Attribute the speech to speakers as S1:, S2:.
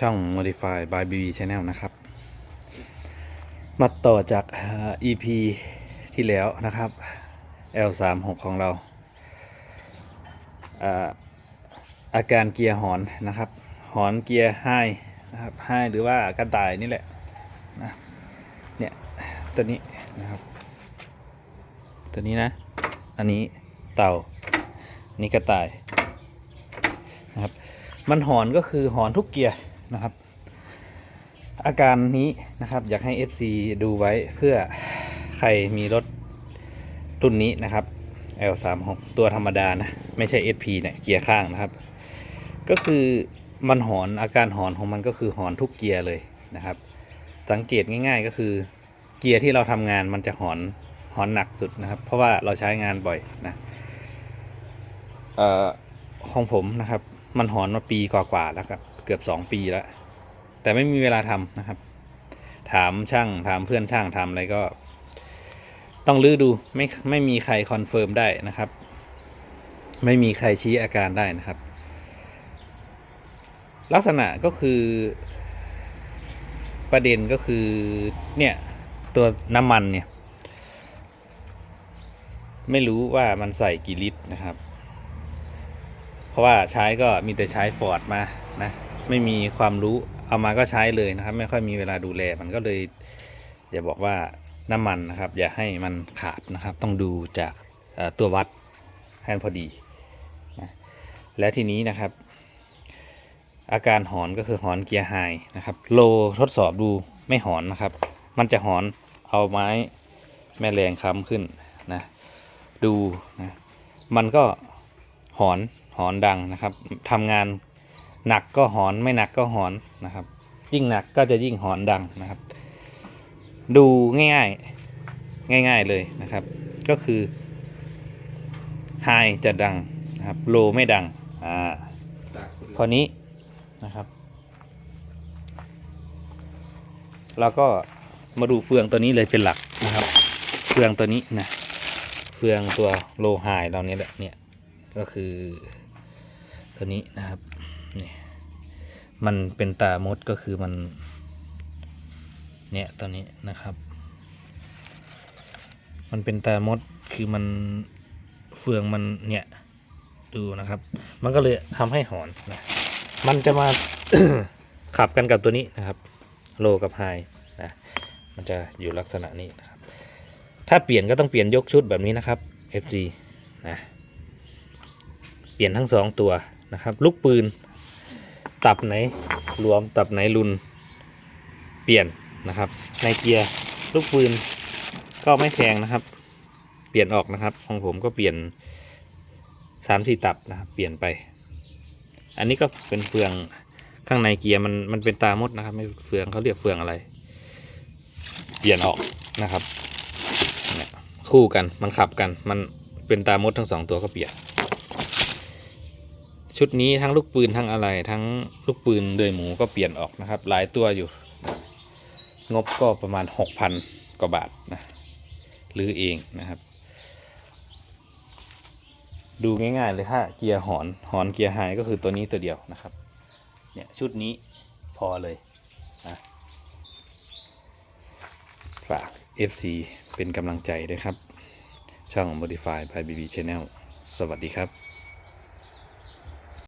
S1: ช่อง Modify by BB Channel นะครับ มาต่อจาก EP ที่แล้วนะครับ L36 ของเราอาอาการเกียร์หอนนะครับ หอนเกียร์ไฮนะครับไฮหรือว่ากระต่ายนี่แหละนะเนี่ยตัวนี้นะครับ ตัวนี้นะ อันนี้เต่านี่กระต่ายนะครับ มันหอนก็คือหอนทุกเกียร์นะครับ อาการนี้นะครับ อยากให้ FC ดูไว้เพื่อใครมีรถรุ่นนี้นะครับ L36 ตัวธรรมดานะ ไม่ใช่ SP เนี่ยเกียร์ข้างนะครับ ก็คือมันหอนอาการหอนของมันก็คือหอนทุกเกียร์เลยนะครับ สังเกตง่ายๆก็คือเกียร์ที่เราทำงานมันจะหอนหอนหนักสุดนะครับ เพราะว่าเราใช้งานบ่อยนะเอ่อของผมนะครับ มันหอนมาปีกว่าๆแล้วครับ เกือบสองปีแล้ว แต่ไม่มีเวลาทำนะครับ ถามช่างถามเพื่อนช่างทำอะไรก็ ต้องลื้อดูไม่ไม่มีใครคอนเฟิร์มได้นะครับ ไม่มีใครชี้อาการได้นะครับ ลักษณะก็คือ ประเด็นก็คือเนี่ยตัวน้ำมันเนี่ย ไม่รู้ว่ามันใส่กี่ลิตรนะครับ เพราะว่าใช้ก็มีแต่ใช้ฟอร์ดมานะไม่มีความรู้เอามาก็ใช้เลยนะครับ ไม่ค่อยมีเวลาดูแลมันก็เลยอย่าบอกว่าน้ำมันนะครับ อย่าให้มันขาดนะครับ ต้องดูจากตัววัดให้มันพอดีนะและทีนี้นะครับ อาการหอนก็คือหอนเกียร์ไฮนะครับโลทดสอบดูไม่หอนนะครับ มันจะหอนเอาไม้แม่แรงค้ำขึ้นนะดูนะมันก็หอน หอนดังนะครับทำงานหนักก็หอนไม่หนักก็หอนนะครับ ยิ่งหนักก็จะยิ่งหอนดังนะครับ ดูง่ายๆง่าย ๆเลยนะครับ ก็คือไฮจะดังนะครับโลไม่ดังอ่าคราวนี้นะครับเราก็มาดูเฟืองตัวนี้เลยเป็นหลักนะครับ เฟืองตัวนี้นะ เฟืองตัวโลไฮเราเนี่ยแหละเนี่ยก็คือ ตัวนี้นะครับนี่มันเป็นตามดก็คือมันเนี่ยตัวนี้นะครับ มันเป็นตามดคือมันเฟืองมันเนี่ยดูนะครับ มันก็เลยทำให้หอนนะมันจะมาขับกันกับตัวนี้นะครับ โลกับไฮนะมันจะอยู่ลักษณะนี้นะครับ ถ้าเปลี่ยนก็ต้องเปลี่ยนยกชุดแบบนี้นะครับ FG นะเปลี่ยนทั้งสองตัว นะครับ ลูกปืน ตับไหนรวมตับไหนรุนเปลี่ยนนะครับ ในเกียร์ลูกปืนก็ไม่แพงนะครับ เปลี่ยนออกนะครับ ของผมก็เปลี่ยนสามสี่ตับนะครับ เปลี่ยนไป อันนี้ก็เป็นเฟืองข้างในเกียร์มันมันเป็นตามดนะครับ ไม่เฟืองเขาเรียกเฟืองอะไร เปลี่ยนออกนะครับเนี่ยคู่กันมันขับกันมันเป็นตามดทั้งสองตัวก็เปลี่ยน ชุดนี้ทั้งลูกปืนทั้งอะไร ทั้งลูกปืนเดือยหมูก็เปลี่ยนออกนะครับ หลายตัวอยู่ งบก็ประมาณหกพันกว่าบาทนะหรือเองนะครับ ดูง่ายๆเลยถ้าเกียร์หอนหอนเกียร์ไฮก็คือตัวนี้ตัวเดียวนะครับ เนี่ยชุดนี้พอเลยนะฝาก FC เป็นกำลังใจด้วยครับ ช่อง Modify by BB Channel สวัสดีครับ